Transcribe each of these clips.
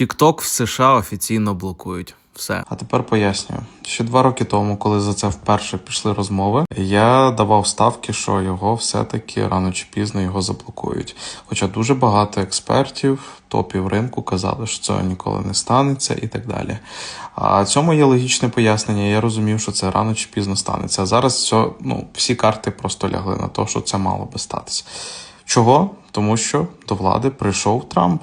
TikTok в США офіційно блокують. Все. А тепер пояснюю. Ще два роки тому, коли за це вперше пішли розмови, я давав ставки, що його все-таки рано чи пізно його заблокують. Хоча дуже багато експертів, топів ринку казали, що цього ніколи не станеться і так далі. А цьому є логічне пояснення. Я розумів, що це рано чи пізно станеться. А зараз все, ну, всі карти просто лягли на те, що це мало би статися. Чого? Тому що до влади прийшов Трамп.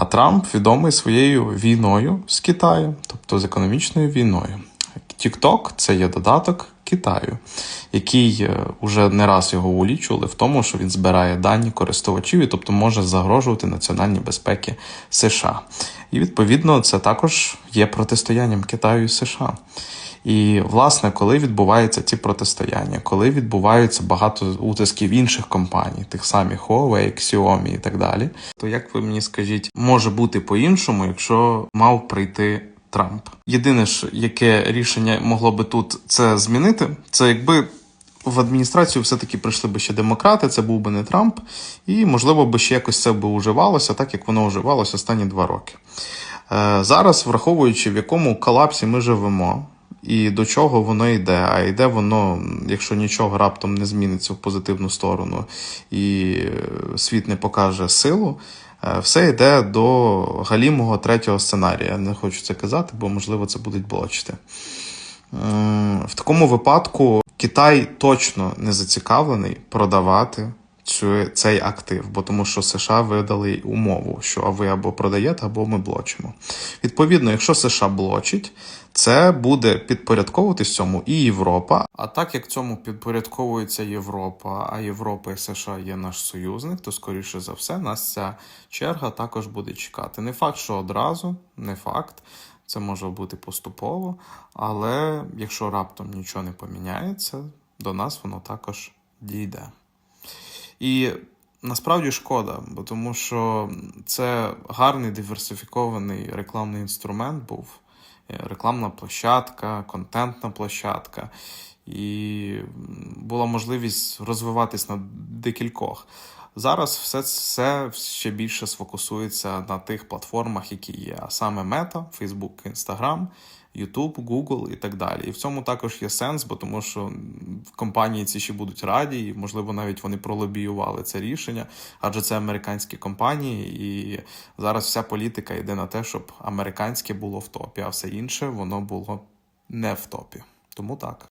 А Трамп відомий своєю війною з Китаєм, тобто з економічною війною. TikTok – це є додаток Китаю, який е, уже не раз його улічували в тому, що він збирає дані користувачів і тобто може загрожувати національній безпеці США. І відповідно це також є протистоянням Китаю і США. І, власне, коли відбуваються ці протистояння, коли відбуваються багато утисків інших компаній, тих самих Huawei, Xiaomi і так далі, то як ви мені скажіть, може бути по-іншому, якщо мав прийти Трамп? Єдине ж, яке рішення могло би тут це змінити, це якби. В адміністрацію все-таки прийшли би ще демократи, це був би не Трамп, і можливо би ще якось це би уживалося, так як воно уживалося останні два роки. Е, зараз, враховуючи в якому колапсі ми живемо, і до чого воно йде. А йде воно, якщо нічого раптом не зміниться в позитивну сторону, і е, світ не покаже силу. Е, Все йде до галімого третього сценарія. Не хочу це казати, бо можливо це будуть блочити. В такому випадку Китай точно не зацікавлений продавати цей актив, бо тому що США видали умову, що ви або продаєте, або ми блочимо. Відповідно, якщо США блочить, це буде підпорядковуватись цьому і Європа. А так як цьому підпорядковується Європа, а Європа і США є наш союзник, то скоріше за все нас ця черга також буде чекати. Не факт, що одразу, не факт. Це може бути поступово, але якщо раптом нічого не поміняється, до нас воно також дійде. І насправді шкода, бо тому що це гарний диверсифікований рекламний інструмент був. Е, Рекламна площадка, контентна площадка, і була можливість розвиватись на декількох. Зараз все це ще більше сфокусується на тих платформах, які є, а саме Мета, Facebook, Instagram, YouTube, Google і так далі. І в цьому також є сенс, бо тому що компанії ці ще будуть раді, і можливо навіть вони пролобіювали це рішення, адже це американські компанії, і зараз вся політика йде на те, щоб американське було в топі, а все інше воно було не в топі. Тому так.